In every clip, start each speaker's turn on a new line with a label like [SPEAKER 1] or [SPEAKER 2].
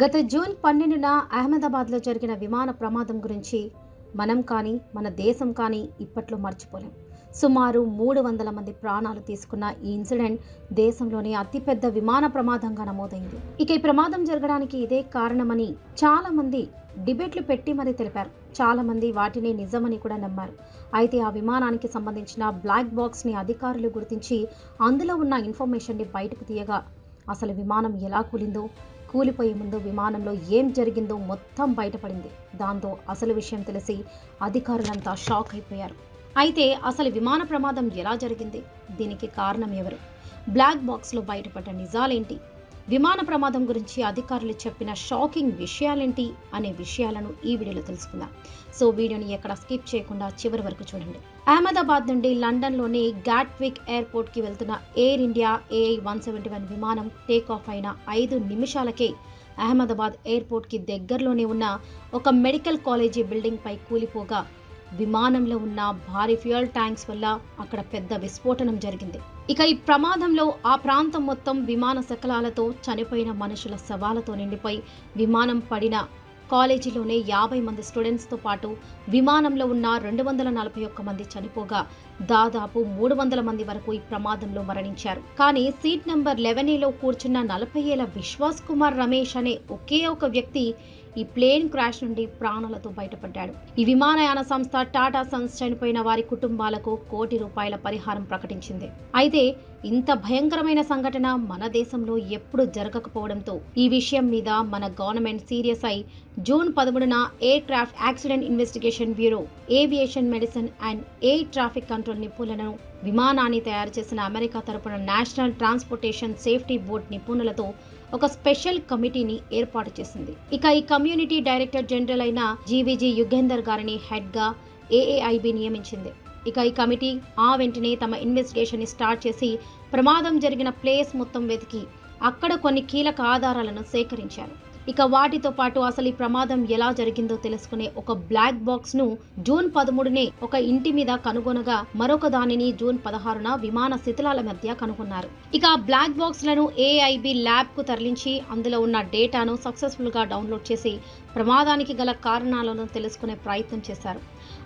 [SPEAKER 1] గత జూన్ పన్నెండున అహ్మదాబాద్లో జరిగిన విమాన ప్రమాదం గురించి మనం కానీ మన దేశం కానీ ఇప్పట్లో మర్చిపోలేం. సుమారు మూడు వందల మంది ప్రాణాలు తీసుకున్న ఈ ఇన్సిడెంట్ దేశంలోనే అతిపెద్ద విమాన ప్రమాదంగా నమోదైంది. ఇక ఈ ప్రమాదం జరగడానికి ఇదే కారణమని చాలా మంది డిబేట్లు పెట్టి మరీ తెలిపారు. చాలా మంది వాటిని నిజమని కూడా నమ్మారు. అయితే ఆ విమానానికి సంబంధించిన బ్లాక్ బాక్స్ని అధికారులు గుర్తించి అందులో ఉన్న ఇన్ఫర్మేషన్ని బయటకు తీయగా అసలు విమానం ఎలా కూలిందో కూలిపోయే ముందు విమానంలో ఏం జరిగిందో మొత్తం బయటపడింది. దాంతో అసలు విషయం తెలిసి అధికారులంతా షాక్ అయిపోయారు. అయితే అసలు విమాన ప్రమాదం ఎలా జరిగింది? దీనికి కారణం ఎవరు? బ్లాక్ బాక్స్లో బయటపడ్డ నిజాలేంటి? విమాన ప్రమాదం గురించి అధికారులు చెప్పిన షాకింగ్ విషయాలేంటి అనే విషయాలను ఈ వీడియోలో తెలుసుకుందాం. సో వీడియోని ఎక్కడ స్కిప్ చేయకుండా చివరి వరకు చూడండి. అహ్మదాబాద్ నుండి లండన్లోని గాట్విక్ ఎయిర్పోర్ట్కి వెళ్తున్న Air India AI one seventy one విమానం టేక్ ఆఫ్ అయిన ఐదు నిమిషాలకే అహ్మదాబాద్ ఎయిర్పోర్ట్కి దగ్గరలోనే ఉన్న ఒక మెడికల్ కాలేజీ బిల్డింగ్ పై కూలిపోగా విమానంలో ఉన్న భారీ ఫ్యూయల్ ట్యాంక్స్ వల్ల అక్కడ పెద్ద విస్ఫోటనం జరిగింది. ఇక ఈ ప్రమాదంలో ఆ ప్రాంతం మొత్తం విమాన శకలాలతో చనిపోయిన మనుషుల శవాలతో నిండిపోయి విమానం పడిన కాలేజీలోనే యాభై మంది స్టూడెంట్స్తో పాటు విమానంలో ఉన్న రెండు వందల నలభై ఒక్క మంది చనిపోగా దాదాపు మూడు వందల మంది వరకు ఈ ప్రమాదంలో మరణించారు. కానీ సీట్ నెంబర్ లెవెన్ ఏలో కూర్చున్న నలభై ఏళ్ళ విశ్వాస్ కుమార్ రమేష్ అనే ఒకే ఒక వ్యక్తి ఈ ప్లేన్ క్రాష్ నుండి ప్రాణాలతో బయటపడ్డాడు. ఈ విమానయాన సంస్థ టాటా సన్స్ చనిపోయిన వారి కుటుంబాలకు కోటి రూపాయల పరిహారం ప్రకటించింది. అయితే ఇంత భయంకరమైన సంఘటన మన దేశంలో ఎప్పుడు జరగకపోవడంతో ఈ విషయం మీద మన గవర్నమెంట్ సీరియస్ అయి జూన్ పదమూడున aircraft accident investigation bureau aviation medicine and air traffic control నిపుణులను విమానాన్ని తయారు చేసిన అమెరికా తరపున నేషనల్ ట్రాన్స్పోర్టేషన్ సేఫ్టీ బోర్డ్ నిపుణులతో ఒక స్పెషల్ కమిటీని ఏర్పాటు చేసింది. ఇక ఈ కమ్యూనిటీ డైరెక్టర్ జనరల్ అయిన జీవీజీ యుగేందర్ గారిని హెడ్గా ఏఏఐబి నియమించింది. ఇక ఈ కమిటీ ఆ వెంటనే తమ ఇన్వెస్టిగేషన్ స్టార్ట్ చేసి ప్రమాదం జరిగిన ప్లేస్ మొత్తం వెతికి అక్కడ కొన్ని కీలక ఆధారాలను సేకరించారు. ఇక వాటితో పాటు అసలు ఈ ప్రమాదం ఎలా జరిగిందో తెలుసుకునే ఒక బ్లాక్ బాక్స్ను జూన్ పదమూడునే ఒక ఇంటి మీద కనుగొనగా మరొక దానిని జూన్ పదహారున విమాన శిథిలాల మధ్య కనుగొన్నారు. ఇక ఆ బ్లాక్ బాక్స్లను ఏఐబి ల్యాబ్కు తరలించి అందులో ఉన్న డేటాను సక్సెస్ఫుల్గా డౌన్లోడ్ చేసి ప్రమాదానికి గల కారణాలను తెలుసుకునే ప్రయత్నం చేశారు.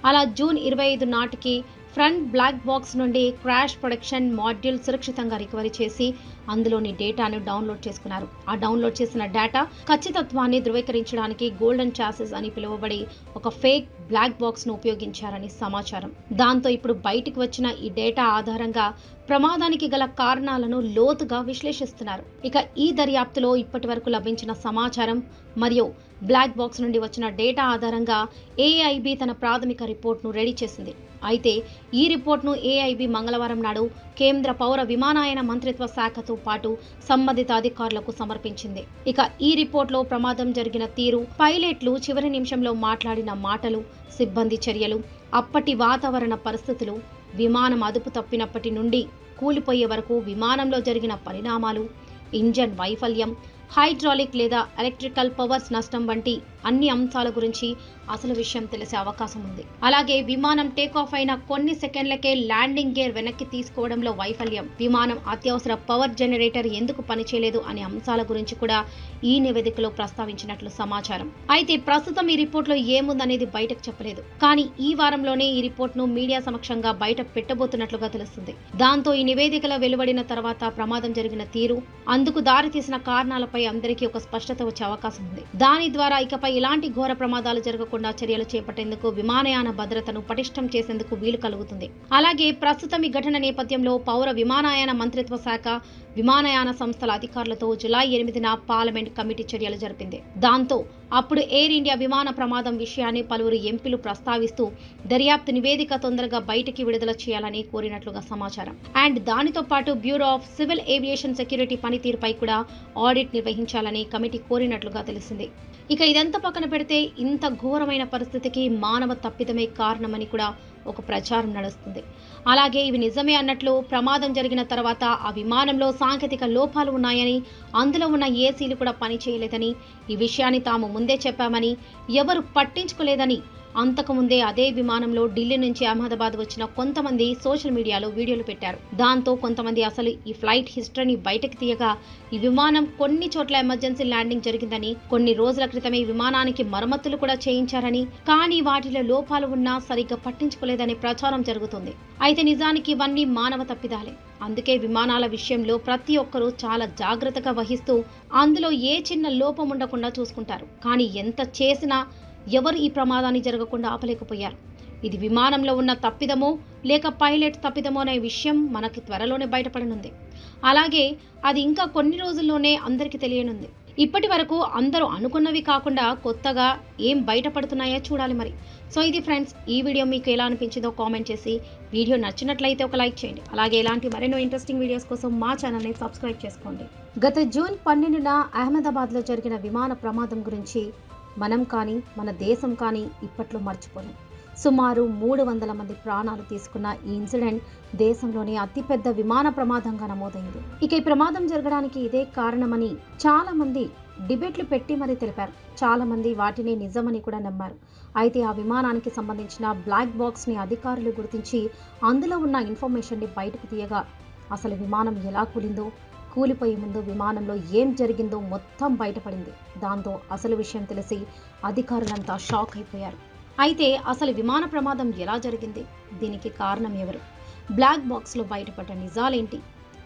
[SPEAKER 1] అలా జూన్ ఇరవై ఐదు నాటికి ఫ్రంట్ బ్లాక్ బాక్స్ నుండి క్రాష్ ప్రొడక్షన్ మాడ్యూల్ సురక్షితంగా రికవరీ చేసి అందులోని డేటాను డౌన్లోడ్ చేసుకున్నారు. ఆ డౌన్లోడ్ చేసిన డేటా ఖచ్చితత్వాన్ని ధృవీకరించడానికి గోల్డెన్ చాసెస్ అని పిలువబడి ఒక ఫేక్ బ్లాక్ బాక్స్ను ఉపయోగించారని సమాచారం. దాంతో ఇప్పుడు బయటికి వచ్చిన ఈ డేటా ఆధారంగా ప్రమాదానికి గల కారణాలను లోతుగా విశ్లేషిస్తున్నారు. ఇక ఈ దర్యాప్తులో ఇప్పటి వరకు లభించిన సమాచారం మరియు బ్లాక్ బాక్స్ నుండి వచ్చిన డేటా ఆధారంగా ఏఐబి తన ప్రాథమిక రిపోర్ట్ను రెడీ చేసింది. అయితే ఈ రిపోర్ట్ను ఏఐబి మంగళవారం నాడు కేంద్ర పౌర విమానయాన మంత్రిత్వ శాఖతో పాటు సంబంధిత అధికారులకు సమర్పించింది. ఇక ఈ రిపోర్ట్లో ప్రమాదం జరిగిన తీరు పైలట్లు చివరి నిమిషంలో మాట్లాడిన మాటలు సిబ్బంది చర్యలు అప్పటి వాతావరణ పరిస్థితులు విమానం అదుపు తప్పినప్పటి నుండి కూలిపోయే వరకు విమానంలో జరిగిన పరిణామాలు ఇంజన్ వైఫల్యం హైడ్రాలిక్ లేదా ఎలక్ట్రికల్ పవర్స్ నష్టం వంటి అన్ని అంశాల గురించి అసలు విషయం తెలిసే అవకాశం ఉంది. అలాగే విమానం టేకాఫ్ అయిన కొన్ని సెకండ్లకే ల్యాండింగ్ గేర్ వెనక్కి తీసుకోవడంలో వైఫల్యం. విమానం అత్యవసర పవర్ జనరేటర్ ఎందుకు పనిచేయలేదు అనే అంశాల గురించి కూడా ఈ నివేదికలో ప్రస్తావించినట్లు సమాచారం. అయితే ప్రస్తుతం ఈ రిపోర్ట్లో ఏముందనేది బయటకు చెప్పలేదు. కానీ ఈ వారంలోనే ఈ రిపోర్ట్ను మీడియా సమక్షంగా బయట పెట్టబోతున్నట్లుగా తెలుస్తుంది. దాంతో ఈ నివేదికలో వెలువడిన తర్వాత ప్రమాదం జరిగిన తీరు అందుకు దారితీసిన కారణాలపై అందరికీ ఒక స్పష్టత వచ్చే అవకాశం ఉంది. దాని ద్వారా ఇకపై ఇలాంటి ఘోర ప్రమాదాలు జరగకుండా చర్యలు చేపట్టేందుకు విమానయాన భద్రతను పటిష్టం చేసేందుకు వీలు కలుగుతుంది. అలాగే ప్రస్తుతం ఈ ఘటన నేపథ్యంలో పౌర విమానయాన మంత్రిత్వ శాఖ విమానయాన సంస్థల అధికారులతో జులై ఎనిమిదిన పార్లమెంట్ కమిటీ చర్యలు జరిపింది. దాంతో అప్పుడు ఎయిర్ ఇండియా విమాన ప్రమాదం విషయాన్ని పలువురు ఎంపీలు ప్రస్తావిస్తూ దర్యాప్తు నివేదిక తొందరగా బయటికి విడుదల చేయాలని కోరినట్లుగా సమాచారం. అండ్ దానితో పాటు bureau of civil aviation security పనితీరుపై కూడా ఆడిట్ నిర్వహించాలని కమిటీ కోరినట్లుగా తెలిసింది. ఇక ఇదంతా పక్కన పెడితే ఇంత ఘోరమైన పరిస్థితికి మానవ తప్పిదమే కారణమని కూడా ఒక ప్రచారం నడుస్తుంది. అలాగే ఇవి నిజమే అన్నట్లు ప్రమాదం జరిగిన తర్వాత ఆ విమానంలో సాంకేతిక లోపాలు ఉన్నాయని అందులో ఉన్న ఏసీలు కూడా పనిచేయలేదని ఈ విషయాన్ని తాము ముందే చెప్పామని ఎవరు పట్టించుకోలేదని అంతకుముందే అదే విమానంలో ఢిల్లీ నుంచి అహ్మదాబాద్ వచ్చిన కొంతమంది సోషల్ మీడియాలో వీడియోలు పెట్టారు. దాంతో కొంతమంది అసలు ఈ ఫ్లైట్ హిస్టరీని బయటకు తీయగా ఈ విమానం కొన్ని చోట్ల ఎమర్జెన్సీ ల్యాండింగ్ జరిగిందని కొన్ని రోజుల క్రితమే ఈ విమానానికి మరమ్మతులు కూడా చేయించారని కానీ వాటిలో లోపాలు ఉన్నా సరిగ్గా పట్టించుకోలేదని ప్రచారం జరుగుతుంది. అయితే నిజానికి ఇవన్నీ మానవ తప్పిదాలే. అందుకే విమానాల విషయంలో ప్రతి ఒక్కరూ చాలా జాగ్రత్తగా వహిస్తూ అందులో ఏ చిన్న లోపం ఉండకుండా చూసుకుంటారు. కానీ ఎంత చేసినా ఎవరు ఈ ప్రమాదాన్ని జరగకుండా ఆపలేకపోయారు. ఇది విమానంలో ఉన్న తప్పిదమో లేక పైలట్ తప్పిదమో అనే విషయం మనకి త్వరలోనే బయటపడనుంది. అలాగే అది ఇంకా కొన్ని రోజుల్లోనే అందరికీ తెలియనుంది. ఇప్పటి వరకు అందరూ అనుకున్నవి కాకుండా కొత్తగా ఏం బయటపడుతున్నాయో చూడాలి మరి. సో ఇది ఫ్రెండ్స్ ఈ వీడియో మీకు ఎలా అనిపించిందో కామెంట్ చేసి వీడియో నచ్చినట్లయితే ఒక లైక్ చేయండి. అలాగే ఇలాంటి మరెన్నో ఇంట్రెస్టింగ్ వీడియోస్ కోసం మా ఛానల్ని సబ్స్క్రైబ్ చేసుకోండి. గత జూన్ పన్నెండున అహ్మదాబాద్లో జరిగిన విమాన ప్రమాదం గురించి మనం కానీ మన దేశం కానీ ఇప్పట్లో మర్చిపోలేం. సుమారు మూడు వందల మంది ప్రాణాలు తీసుకున్న ఈ ఇన్సిడెంట్ దేశంలోనే అతిపెద్ద విమాన ప్రమాదంగా నమోదైంది. ఇక ఈ ప్రమాదం జరగడానికి ఇదే కారణమని చాలా మంది డిబేట్లు పెట్టి మరీ తెలిపారు. చాలా మంది వాటిని నిజమని కూడా నమ్మారు. అయితే ఆ విమానానికి సంబంధించిన బ్లాక్ బాక్స్ని అధికారులు గుర్తించి అందులో ఉన్న ఇన్ఫర్మేషన్ని బయటకు తీయగా అసలు విమానం ఎలా కూలిందో కూలిపోయే ముందు విమానంలో ఏం జరిగిందో మొత్తం బయటపడింది. దాంతో అసలు విషయం తెలిసి అధికారులంతా షాక్ అయిపోయారు. అయితే అసలు విమాన ప్రమాదం ఎలా జరిగింది? దీనికి కారణం ఎవరు? బ్లాక్ బాక్స్లో బయటపడ్డ నిజాలేంటి?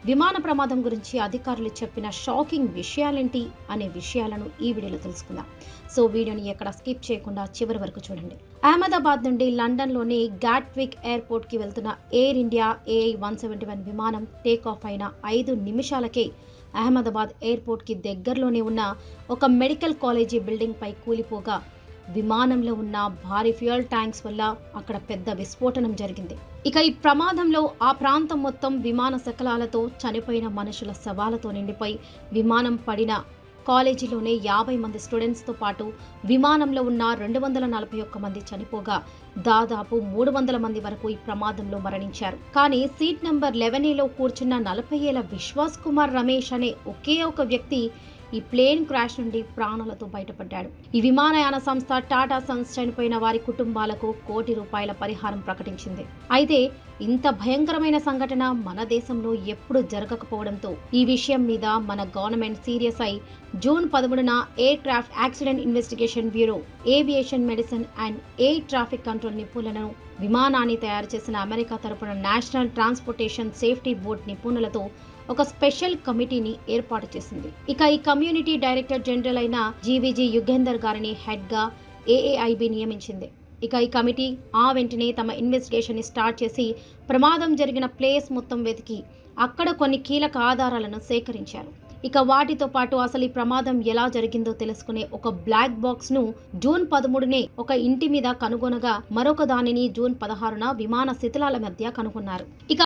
[SPEAKER 1] విమాన ప్రమాదం గురించి అధికారులు చెప్పిన షాకింగ్ విషయాలేంటి అనే విషయాలను ఈ వీడియోలో తెలుసుకుందాం. సో వీడియోని ఎక్కడ స్కిప్ చేయకుండా చివరి వరకు చూడండి. అహ్మదాబాద్ నుండి లండన్లోని గాట్విక్ ఎయిర్పోర్ట్కి వెళ్తున్న Air India AI one seventy one విమానం టేక్ ఆఫ్ అయిన ఐదు నిమిషాలకే అహ్మదాబాద్ ఎయిర్పోర్ట్కి దగ్గరలోనే ఉన్న ఒక మెడికల్ కాలేజీ బిల్డింగ్పై కూలిపోగా విమానంలో ఉన్న భారీ ఫ్యూయల్ ట్యాంక్స్ వల్ల అక్కడ పెద్ద విస్ఫోటనం జరిగింది. ఇక ఈ ప్రమాదంలో ఆ ప్రాంతం మొత్తం విమాన శకలాలతో చనిపోయిన మనుషుల శవాలతో నిండిపోయి విమానం పడిన కాలేజీలోనే యాభై మంది స్టూడెంట్స్తో పాటు విమానంలో ఉన్న రెండు వందల నలభై ఒక్క మంది చనిపోగా దాదాపు మూడు వందల మంది వరకు ఈ ప్రమాదంలో మరణించారు. కానీ సీట్ నెంబర్ లెవెన్ ఏలో కూర్చున్న నలభై ఏళ్ళ విశ్వాస్ కుమార్ రమేష్ అనే ఒకే ఒక వ్యక్తి ఈ ప్లేన్ క్రాష్ నుండి ప్రాణాలతో బయటపడ్డాడు. ఈ విమానయాన సంస్థ టాటా సన్స్ చనిపోయిన వారి కుటుంబాలకు కోటి రూపాయల పరిహారం ప్రకటించింది. అయితే ఇంత భయంకరమైన సంఘటన మన దేశంలో ఎప్పుడు జరగకపోవడంతో ఈ విషయం మీద మన గవర్నమెంట్ సీరియస్ అయి జూన్ పదమూడున aircraft accident investigation bureau aviation medicine and air traffic control నిపుణులను విమానాన్ని తయారు చేసిన అమెరికా తరపున నేషనల్ ట్రాన్స్పోర్టేషన్ సేఫ్టీ బోర్డ్ నిపుణులతో ఒక స్పెషల్ కమిటీని ఏర్పాటు చేసింది. ఇక ఈ కమ్యూనిటీ డైరెక్టర్ జనరల్ అయిన జీవీజీ యుగేందర్ గారిని హెడ్గా ఏఏఐబి నియమించింది. ఇక ఈ కమిటీ ఆ వెంటనే తమ ఇన్వెస్టిగేషన్ని స్టార్ట్ చేసి ప్రమాదం జరిగిన ప్లేస్ మొత్తం వెతికి అక్కడ కొన్ని కీలక ఆధారాలను సేకరించారు. ఇక వాటితో పాటు అసలు ఈ ప్రమాదం ఎలా జరిగిందో తెలుసుకునే ఒక బ్లాక్ బాక్స్ను జూన్ పదమూడునే ఒక ఇంటి మీద కనుగొనగా మరొక దానిని జూన్ పదహారున విమాన శిథిలాల మధ్య కనుగొన్నారు. ఇక